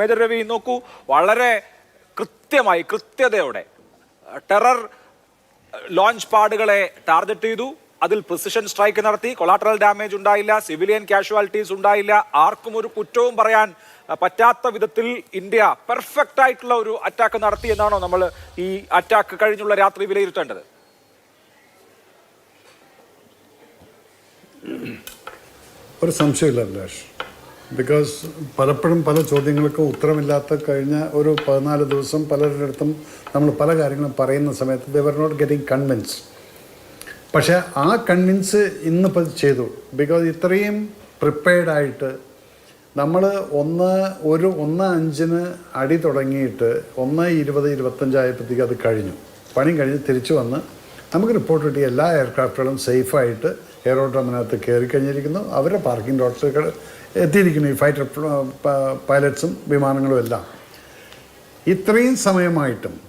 Major Ravi നോക്കൂ വളരെ കൃത്യമായി കൃത്യതയോടെ ടെറർ ലോഞ്ച് പാഡുകളെ ടാർഗറ്റ് ചെയ്തു. അതിൽ പ്രിസിഷൻ സ്ട്രൈക്ക് നടത്തി. കൊളാട്രൽ ഡാമേജ് ഉണ്ടായില്ല. സിവിലിയൻ കാഷ്വാലിറ്റീസ് ഉണ്ടായില്ല. ആർക്കും ഒരു കുറ്റവും പറയാൻ പറ്റാത്ത വിധത്തിൽ ഇന്ത്യ പെർഫെക്റ്റ് ആയിട്ടുള്ള ഒരു അറ്റാക്ക് നടത്തി എന്നാണോ നമ്മൾ ഈ അറ്റാക്ക് കഴിഞ്ഞുള്ള രാത്രി വിലയിരുത്തേണ്ടത്? ഒരു സംശയമില്ല അഭിലാഷ്. ബിക്കോസ് പലപ്പോഴും പല ചോദ്യങ്ങൾക്കും ഉത്തരമില്ലാത്ത കഴിഞ്ഞ ഒരു പതിനാല് ദിവസം പലരുടെ അടുത്തും നമ്മൾ പല കാര്യങ്ങളും പറയുന്ന സമയത്ത് they were not getting convince പക്ഷേ ആ കൺവിൻസ് ഇന്നിപ്പോൾ ചെയ്തു. ബിക്കോസ് ഇത്രയും പ്രിപ്പയർഡായിട്ട് നമ്മൾ ഒന്ന് ഒരു ഒന്ന് അഞ്ചിന് അടി തുടങ്ങിയിട്ട് ഒന്ന് ഇരുപത് ഇരുപത്തഞ്ചായപ്പോഴത്തേക്ക് അത് കഴിഞ്ഞു. പണി കഴിഞ്ഞ് തിരിച്ചു വന്ന് നമുക്ക് റിപ്പോർട്ട് കിട്ടിയ എല്ലാ എയർക്രാഫ്റ്റുകളും സേഫായിട്ട് എയറോഡ്രോമിനകത്ത് കയറി കഴിഞ്ഞിരിക്കുന്നു. അവരുടെ പാർക്കിംഗ് ലോട്ട്സൊക്കെ എത്തിയിരിക്കുന്നു. ഈ ഫൈറ്റർ പൈലറ്റ്സും വിമാനങ്ങളും എല്ലാം. ഇത്രയും സമയമായിട്ടും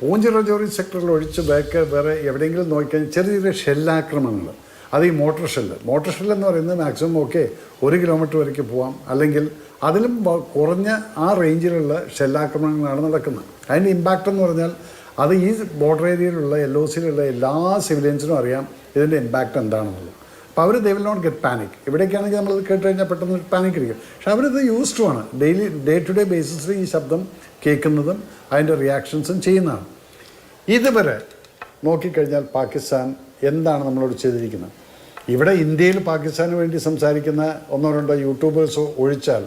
പൂഞ്ച് റജോറി സെക്ടറിൽ ഒഴിച്ച് ബാക്ക് വേറെ എവിടെയെങ്കിലും നോക്കിക്കഴിഞ്ഞാൽ ചെറിയ ചെറിയ ഷെല്ലാക്രമണങ്ങൾ അത് ഈ മോട്ടോർ ഷെല്ല് മോട്ടോർ ഷെല്ല് എന്ന് പറയുന്നത് മാക്സിമം ഓക്കെ ഒരു കിലോമീറ്റർ വരയ്ക്ക് പോവാം. അല്ലെങ്കിൽ അതിലും കുറഞ്ഞ ആ റേഞ്ചിലുള്ള ഷെല്ലാക്രമണങ്ങളാണ് നടക്കുന്നത്. അതിന്റെ ഇമ്പാക്റ്റ് എന്ന് പറഞ്ഞാൽ അത് ഈ ബോർഡർ ഏരിയയിലുള്ള എൽ ഒ സിയിലുള്ള എല്ലാ സിവിലിയൻസിനും അറിയാം ഇതിന്റെ ഇമ്പാക്റ്റ് എന്താണെന്നുള്ളത്. അപ്പോൾ അവർ they will not get panic ഇവിടേക്കാണെങ്കിൽ നമ്മളത് കേട്ട് കഴിഞ്ഞാൽ പെട്ടെന്ന് പാനിക് ഇരിക്കും. പക്ഷെ അവരിത് യൂസ് ടു ആണ്. ഡെയിലി ഡേ ടു ഡേ ബേസിസിൽ ഈ ശബ്ദം കേൾക്കുന്നതും അതിന്റെ റിയാക്ഷൻസും ചെയ്യുന്നതാണ്. ഇതുവരെ നോക്കിക്കഴിഞ്ഞാൽ പാകിസ്ഥാൻ എന്താണ് നമ്മളോട് ചെയ്തിരിക്കുന്നത്? ഇവിടെ ഇന്ത്യയിൽ പാകിസ്ഥാന് വേണ്ടി സംസാരിക്കുന്ന ഒന്നോ രണ്ടോ യൂട്യൂബേഴ്സോ ഒഴിച്ചാൽ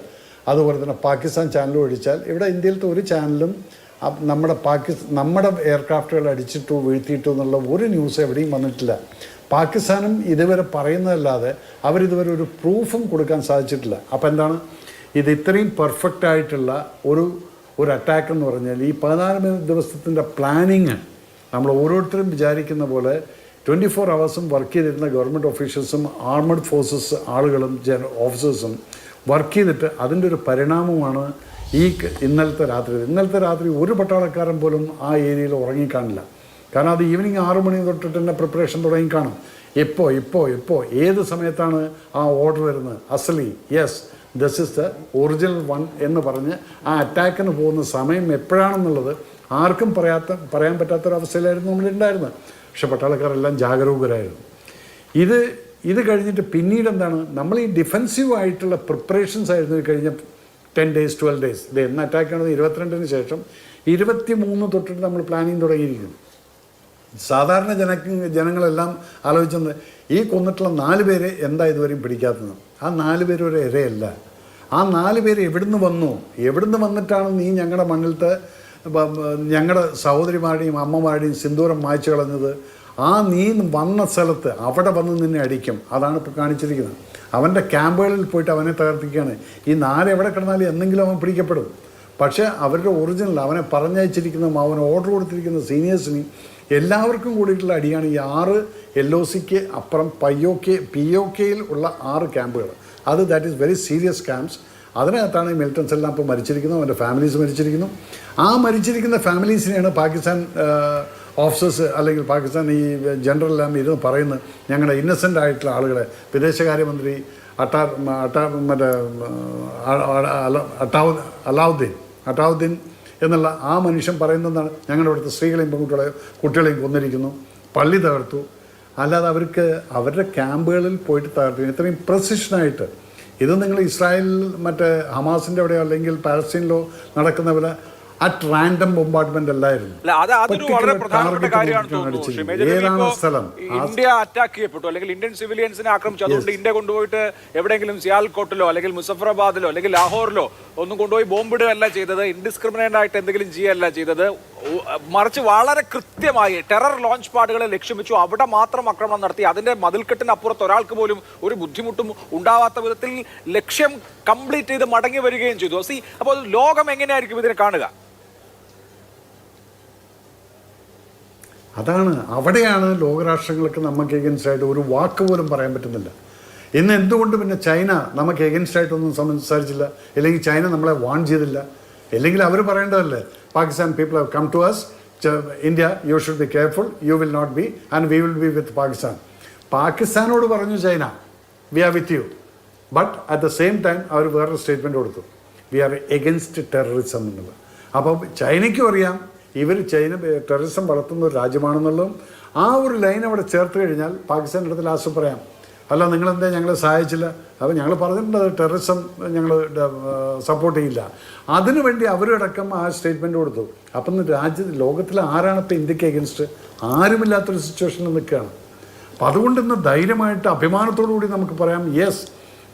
അതുപോലെ തന്നെ പാകിസ്ഥാൻ ചാനൽ ഒഴിച്ചാൽ ഇവിടെ ഇന്ത്യയിലത്തെ ഒരു ചാനലും നമ്മുടെ പാകിസ്ഥാൻ നമ്മുടെ എയർക്രാഫ്റ്റുകൾ അടിച്ചിട്ടു വീഴ്ത്തിയിട്ടു എന്നുള്ള ഒരു ന്യൂസ് എവിടെയും വന്നിട്ടില്ല. പാകിസ്ഥാനും ഇതുവരെ പറയുന്നതല്ലാതെ അവരിതുവരെ ഒരു പ്രൂഫും കൊടുക്കാൻ സാധിച്ചിട്ടില്ല. അപ്പോൾ എന്താണ്? ഇത് ഇത്രയും പെർഫെക്റ്റ് ആയിട്ടുള്ള ഒരു ഒരു അറ്റാക്ക് എന്ന് പറഞ്ഞാൽ ഈ പതിനാല് ദിവസത്തിന്റെ പ്ലാനിങ് നമ്മൾ ഓരോരുത്തരും വിചാരിക്കുന്ന പോലെ ട്വന്റി ഫോർ അവേഴ്സും വർക്ക് ചെയ്തിരുന്ന ഗവൺമെന്റ് ഓഫീഷ്യൽസും ആർമഡ് ഫോഴ്സസ് ആളുകളും ജന ഓഫീസേഴ്സും വർക്ക് ചെയ്തിട്ട് അതിന്റെ ഒരു പരിണാമമാണ് ഈ ഇന്നലത്തെ രാത്രി ഇന്നലത്തെ രാത്രി ഒരു പട്ടാളക്കാരൻ പോലും ആ ഏരിയയിൽ ഉറങ്ങിക്കാണില്ല കാരണം അത് ഈവനിങ് ആറു മണി തൊട്ടിട്ട് തന്നെ പ്രിപ്പറേഷൻ തുടങ്ങിക്കാണും എപ്പോൾ ഇപ്പോൾ ഇപ്പോൾ ഏത് സമയത്താണ് ആ ഓർഡർ വരുന്നത്? അസലി yes this is the original one എന്ന് പറഞ്ഞ് ആ അറ്റാക്കിന് പോകുന്ന സമയം എപ്പോഴാണെന്നുള്ളത് ആർക്കും പറയാത്ത പറയാൻ പറ്റാത്തൊരവസ്ഥയിലായിരുന്നു നമ്മളുണ്ടായിരുന്നത് പക്ഷെ പട്ടാളക്കാരെല്ലാം ജാഗരൂകരായിരുന്നു. ഇത് ഇത് കഴിഞ്ഞിട്ട് പിന്നീട് എന്താണ്? നമ്മൾ ഈ ഡിഫെൻസീവ് ആയിട്ടുള്ള പ്രിപ്പറേഷൻസ് ആയിരുന്നു കഴിഞ്ഞ ടെൻ ഡേയ്സ് ട്വൽവ് ഡേയ്സ്. ഇത് എന്ന് അറ്റാക്ക് ആണത് ഇരുപത്തിരണ്ടിന് ശേഷം ഇരുപത്തി മൂന്ന് തൊട്ടിട്ട് നമ്മൾ പ്ലാനിങ് തുടങ്ങിയിരിക്കുന്നു. സാധാരണ ജന ജനങ്ങളെല്ലാം ആലോചിച്ചത് ഈ കൊന്നിട്ടുള്ള നാല് പേര് എന്താ ഇതുവരെയും പിടിക്കാത്തത്? ആ നാല് പേര് ഒരു ഇരയല്ല. ആ നാല് പേര് എവിടുന്ന് വന്നു? എവിടുന്ന് വന്നിട്ടാണ് നീ ഞങ്ങളുടെ മണ്ണിലത്തെ ഞങ്ങളുടെ സഹോദരിമാരുടെയും അമ്മമാരുടെയും സിന്ദൂരം മായ്ച്ചു കളഞ്ഞത്? ആ നീ വന്ന സ്ഥലത്ത് അവിടെ വന്ന് നിന്നെ അടിക്കും. അതാണ് ഇപ്പോൾ കാണിച്ചിരിക്കുന്നത്. അവന്റെ ക്യാമ്പുകളിൽ പോയിട്ട് അവനെ തകർത്തിക്കുകയാണ് ഈ നാല് എവിടെ കിടന്നാലും എന്തെങ്കിലും അവൻ പിടിക്കപ്പെടും. പക്ഷേ അവരുടെ ഒറിജിനൽ അവനെ പറഞ്ഞയച്ചിരിക്കുന്ന അവൻ ഓർഡർ കൊടുത്തിരിക്കുന്ന സീനിയേഴ്സിനെയും എല്ലാവർക്കും കൂടിയിട്ടുള്ള അടിയാണ് ഈ ആറ് എൽ ഒ സിക്ക് അപ്പുറം പയ്യോ കെ പി ഒ കെയിൽ ഉള്ള ആറ് ക്യാമ്പുകൾ. അത് that is very serious camps അതിനകത്താണ് ഈ മിലിറ്റൻസ് എല്ലാം ഇപ്പോൾ മരിച്ചിരിക്കുന്നത് അവന്റെ ഫാമിലീസ് മരിച്ചിരിക്കുന്നു. ആ മരിച്ചിരിക്കുന്ന ഫാമിലീസിനെയാണ് പാകിസ്ഥാൻ ഓഫീസേഴ്സ് അല്ലെങ്കിൽ പാകിസ്ഥാൻ ഈ ജനറൽ എല്ലാം ഇരുന്ന് പറയുന്നത് ഞങ്ങളുടെ ഇന്നസെന്റ് ആയിട്ടുള്ള ആളുകളെ. വിദേശകാര്യമന്ത്രി അട്ടാർ അട്ടാ മറ്റേ അട്ടാവു അലാവുദ്ദീൻ അട്ടാവുദ്ദീൻ എന്നുള്ള ആ മനുഷ്യൻ പറയുന്നതാണ് ഞങ്ങളുടെ ഇവിടുത്തെ സ്ത്രീകളെയും പെൺകുട്ടികളെയും കുട്ടികളെയും കൊന്നിരിക്കുന്നു. പള്ളി തകർത്തു. അല്ലാതെ അവർക്ക് അവരുടെ ക്യാമ്പുകളിൽ പോയിട്ട് തകർത്തു. ഇത്രയും പ്രസിഷനായിട്ട് ഇത് നിങ്ങൾ ഇസ്രായേലിൽ മറ്റേ ഹമാസിന്റെ അവിടെയോ അല്ലെങ്കിൽ പാലസ്തീനിലോ നടക്കുന്ന പോലെ അറ്റ് റാൻഡം ബോംബാർട്ട്മെന്റ് അല്ലായിരുന്നു. ഏതാണ് സ്ഥലം? ഇന്ത്യ അറ്റാക്ക് ചെയ്യപ്പെട്ടു. അല്ലെങ്കിൽ ഇന്ത്യൻ സിവിലിയൻസിനെ ആക്രമിച്ചു അതുകൊണ്ട് ഇന്ത്യ കൊണ്ടുപോയിട്ട് എവിടെയെങ്കിലും സിയാൽകോട്ടിലോ അല്ലെങ്കിൽ മുസഫറാബാദിലോ അല്ലെങ്കിൽ ലാഹോറിലോ ഒന്നും കൊണ്ടുപോയി ബോംബിടുകയല്ല ചെയ്തത്. ഇൻഡിസ്ക്രിമിനേറ്റ് ആയിട്ട് എന്തെങ്കിലും ചെയ്യല്ല ചെയ്തത്. മറിച്ച് വളരെ കൃത്യമായി ടെറർ ലോഞ്ച് പാഡുകളെ ലക്ഷ്യം വെച്ചു അവിടെ മാത്രം ആക്രമണം നടത്തി. അതിന്റെ മതിൽക്കെട്ടിനപ്പുറത്ത് ഒരാൾക്ക് പോലും ഒരു ബുദ്ധിമുട്ടും ഉണ്ടാവാത്ത വിധത്തിൽ ലക്ഷ്യം കംപ്ലീറ്റ് ചെയ്ത് മടങ്ങി വരികയും ചെയ്തു. സി അപ്പോൾ ലോകം എങ്ങനെയായിരിക്കും ഇതിനെ കാണുക? അതാണ് അവിടെയാണ് ലോകരാഷ്ട്രങ്ങൾക്ക് നമുക്ക് എഗൻസ്റ്റ് ആയിട്ട് ഒരു വാക്ക് പോലും പറയാൻ പറ്റുന്നില്ല. ഇന്ന് എന്തുകൊണ്ട് പിന്നെ ചൈന നമുക്ക് എഗൻസ്റ്റ് ആയിട്ടൊന്നും സംസാരിച്ചില്ല? അല്ലെങ്കിൽ ചൈന നമ്മളെ വാൺ ചെയ്തില്ല? അല്ലെങ്കിൽ അവർ പറയേണ്ടതല്ലേ? Pakistan people have come to us India you should be careful you will not be and we will be with Pakistan പാകിസ്ഥാനോട് പറഞ്ഞു China we are with you but at the same time അവർ വേറൊരു statement കൊടുത്തു. V R against terrorism എന്നുള്ളത്. അപ്പോൾ ചൈനയ്ക്കും അറിയാം ഇവർ China terrorism വളർത്തുന്ന ഒരു രാജ്യമാണെന്നുള്ളതും ആ ഒരു ലൈൻ അവിടെ ചേർത്ത് കഴിഞ്ഞാൽ പാകിസ്ഥാന്റെ അടുത്ത് ലാസ്റ്റ് പറയാം. അല്ല നിങ്ങളെന്താ ഞങ്ങളെ സഹായിച്ചില്ല? അപ്പോൾ ഞങ്ങൾ പറഞ്ഞിട്ടുണ്ട് അത് ടെററിസം ഞങ്ങൾ സപ്പോർട്ട് ചെയ്യില്ല. അതിനുവേണ്ടി അവരടക്കം ആ സ്റ്റേറ്റ്മെന്റ് കൊടുത്തു. അപ്പം രാജ്യ ലോകത്തിൽ ആരാണ് ഇപ്പോൾ ഇന്ത്യയ്ക്ക് എഗൻസ്റ്റ് ആരുമില്ലാത്തൊരു സിറ്റുവേഷനിൽ നിൽക്കുകയാണ്. അപ്പം അതുകൊണ്ട് ഇന്ന് ധൈര്യമായിട്ട് അഭിമാനത്തോടു കൂടി നമുക്ക് പറയാം yes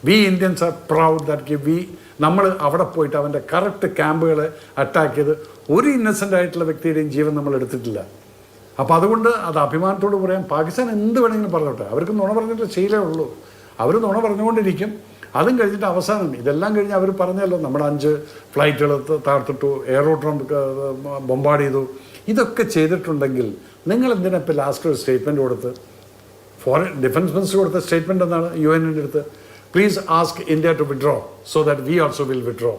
we Indians are proud that we നമ്മൾ അവിടെ പോയിട്ട് അവന്റെ കറക്റ്റ് ക്യാമ്പുകൾ അറ്റാക്ക് ചെയ്ത് ഒരു ഇന്നസെന്റ് ആയിട്ടുള്ള വ്യക്തിയുടെയും ജീവൻ നമ്മൾ എടുത്തിട്ടില്ല. അപ്പോൾ അതുകൊണ്ട് അത് അഭിമാനത്തോട് പറയാം പാകിസ്ഥാൻ എന്ത് വേണമെങ്കിലും പറഞ്ഞോട്ടെ. അവർക്ക് നുണ പറഞ്ഞിട്ട് ശീലമേ ഉള്ളൂ. അവർ നുണ പറഞ്ഞുകൊണ്ടിരിക്കും. അതും കഴിഞ്ഞിട്ട് അവസാനം ഇതെല്ലാം കഴിഞ്ഞ് അവർ പറഞ്ഞല്ലോ നമ്മുടെ അഞ്ച് ഫ്ലൈറ്റുകൾ താർത്തിട്ടു എയറോട്രോൺ ബൊമ്പാട് ചെയ്തു. ഇതൊക്കെ ചെയ്തിട്ടുണ്ടെങ്കിൽ നിങ്ങൾ എന്തിനാ ഇപ്പോൾ ലാസ്റ്റ് ഒരു സ്റ്റേറ്റ്മെന്റ് കൊടുത്ത്? ഫോറിൻ ഡിഫൻസ് മിനിസ്റ്റർ കൊടുത്ത സ്റ്റേറ്റ്മെന്റ് എന്താണ്? യു എന്റെ അടുത്ത്. Please ask India to withdraw so that we also will withdraw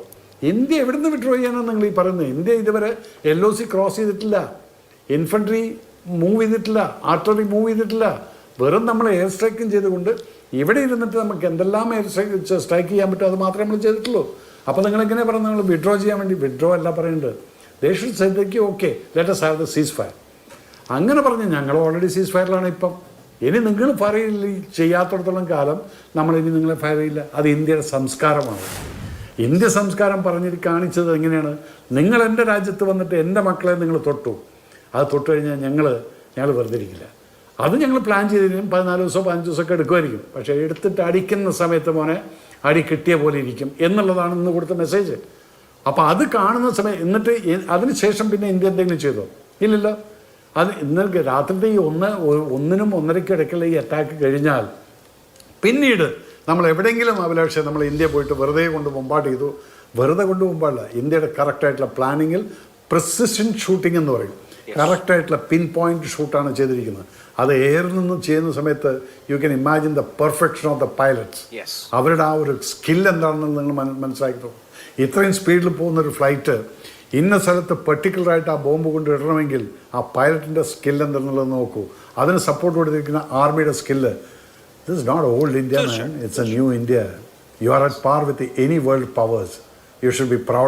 India എവിടുന്ന് വിഡ്രോ ചെയ്യാനാണ് നിങ്ങൾ ഈ പറയുന്നത്? ഇന്ത്യ ഇതുവരെ എൽ ഒ സി ക്രോസ് ചെയ്തിട്ടില്ല. ഇൻഫൻട്രി മൂവ് ചെയ്തിട്ടില്ല. ആർട്ടറി മൂവ് ചെയ്തിട്ടില്ല. വെറും നമ്മൾ എയർ സ്ട്രൈക്കും ചെയ്തുകൊണ്ട് ഇവിടെ ഇരുന്നിട്ട് നമുക്ക് എന്തെല്ലാം എയർ സ്ട്രൈക്ക് സ്ട്രൈക്ക് ചെയ്യാൻ പറ്റും അത് മാത്രമേ നമ്മൾ ചെയ്തിട്ടുള്ളൂ. അപ്പോൾ നിങ്ങൾ എങ്ങനെ പറഞ്ഞു നിങ്ങൾ വിഡ്രോ ചെയ്യാൻ വേണ്ടി വിഡ്രോ അല്ല പറയേണ്ടത്. ദേഷ്യ സൈദ്യക്ക് okay let's have the cease fire അങ്ങനെ പറഞ്ഞ് ഞങ്ങൾ ഓൾറെഡി സീസ് ഫയറിലാണ് ഇപ്പം. ഇനി നിങ്ങൾ ഫയർ ചെയ്യാത്തടത്തോളം കാലം നമ്മൾ ഇനി നിങ്ങളെ ഫയർ ചെയ്യില്ല. അത് ഇന്ത്യയുടെ സംസ്കാരമാണ്. ഇന്ത്യ സംസ്കാരം പറഞ്ഞിട്ട് കാണിച്ചത് എങ്ങനെയാണ്? നിങ്ങൾ എന്റെ രാജ്യത്ത് വന്നിട്ട് എന്റെ മക്കളെ നിങ്ങൾ തൊട്ടു. അത് തൊട്ട് കഴിഞ്ഞാൽ ഞങ്ങൾ ഞങ്ങൾ വെറുതെ ഇരിക്കില്ല. അത് ഞങ്ങൾ പ്ലാൻ ചെയ്തിരിക്കും പതിനാല് ദിവസമോ പതിനഞ്ച് ദിവസമൊക്കെ എടുക്കുമായിരിക്കും. പക്ഷേ എടുത്തിട്ട് അടിക്കുന്ന സമയത്ത് മോനെ അടി കിട്ടിയ പോലെ ഇരിക്കും എന്നുള്ളതാണ് ഇന്ന് കൊടുത്ത മെസ്സേജ് അപ്പോൾ അത് കാണുന്ന സമയം എന്നിട്ട് എ- അതിന് ശേഷം പിന്നെ ഇന്ത്യ എന്തെങ്കിലും ചെയ്തോ? ഇല്ലല്ലോ. അത് ഇന്നലെ രാത്രി ഈ ഒന്ന് ഒന്നിനും ഒന്നരയ്ക്കും ഇടയ്ക്കുള്ള ഈ അറ്റാക്ക് കഴിഞ്ഞാൽ പിന്നീട് നമ്മൾ എവിടെയെങ്കിലും അഭിലാഷം നമ്മൾ ഇന്ത്യ പോയിട്ട് വെറുതെ കൊണ്ട് മുമ്പാട്ട് ചെയ്തു. വെറുതെ കൊണ്ട് മുമ്പാടില്ല ഇന്ത്യയുടെ കറക്റ്റായിട്ടുള്ള പ്ലാനിങ്ങിൽ പ്രിസിഷൻ ഷൂട്ടിംഗ് എന്ന് പറയും. കറക്റ്റായിട്ടുള്ള പിൻ പോയിന്റ് ഷൂട്ടാണ് ചെയ്തിരിക്കുന്നത്. അത് എയറിൽ നിന്ന് ചെയ്യുന്ന സമയത്ത് you can imagine the perfection of the pilots അവരുടെ ആ ഒരു സ്കിൽ എന്താണെന്ന് നിങ്ങൾ മനസ്സിലാക്കി ഇത്രയും സ്പീഡിൽ പോകുന്ന ഒരു ഫ്ലൈറ്റ് ഇന്ന സ്ഥലത്ത് പെർട്ടിക്കുലറായിട്ട് ആ ബോംബ് കൊണ്ട് ഇടണമെങ്കിൽ ആ പൈലറ്റിന്റെ സ്കിൽ എന്തെന്നുള്ളത് നോക്കൂ. അതിന് സപ്പോർട്ട് കൊടുത്തിരിക്കുന്ന ആർമിയുടെ skill this not old India it's a new India you are at par with any world powers you should be proud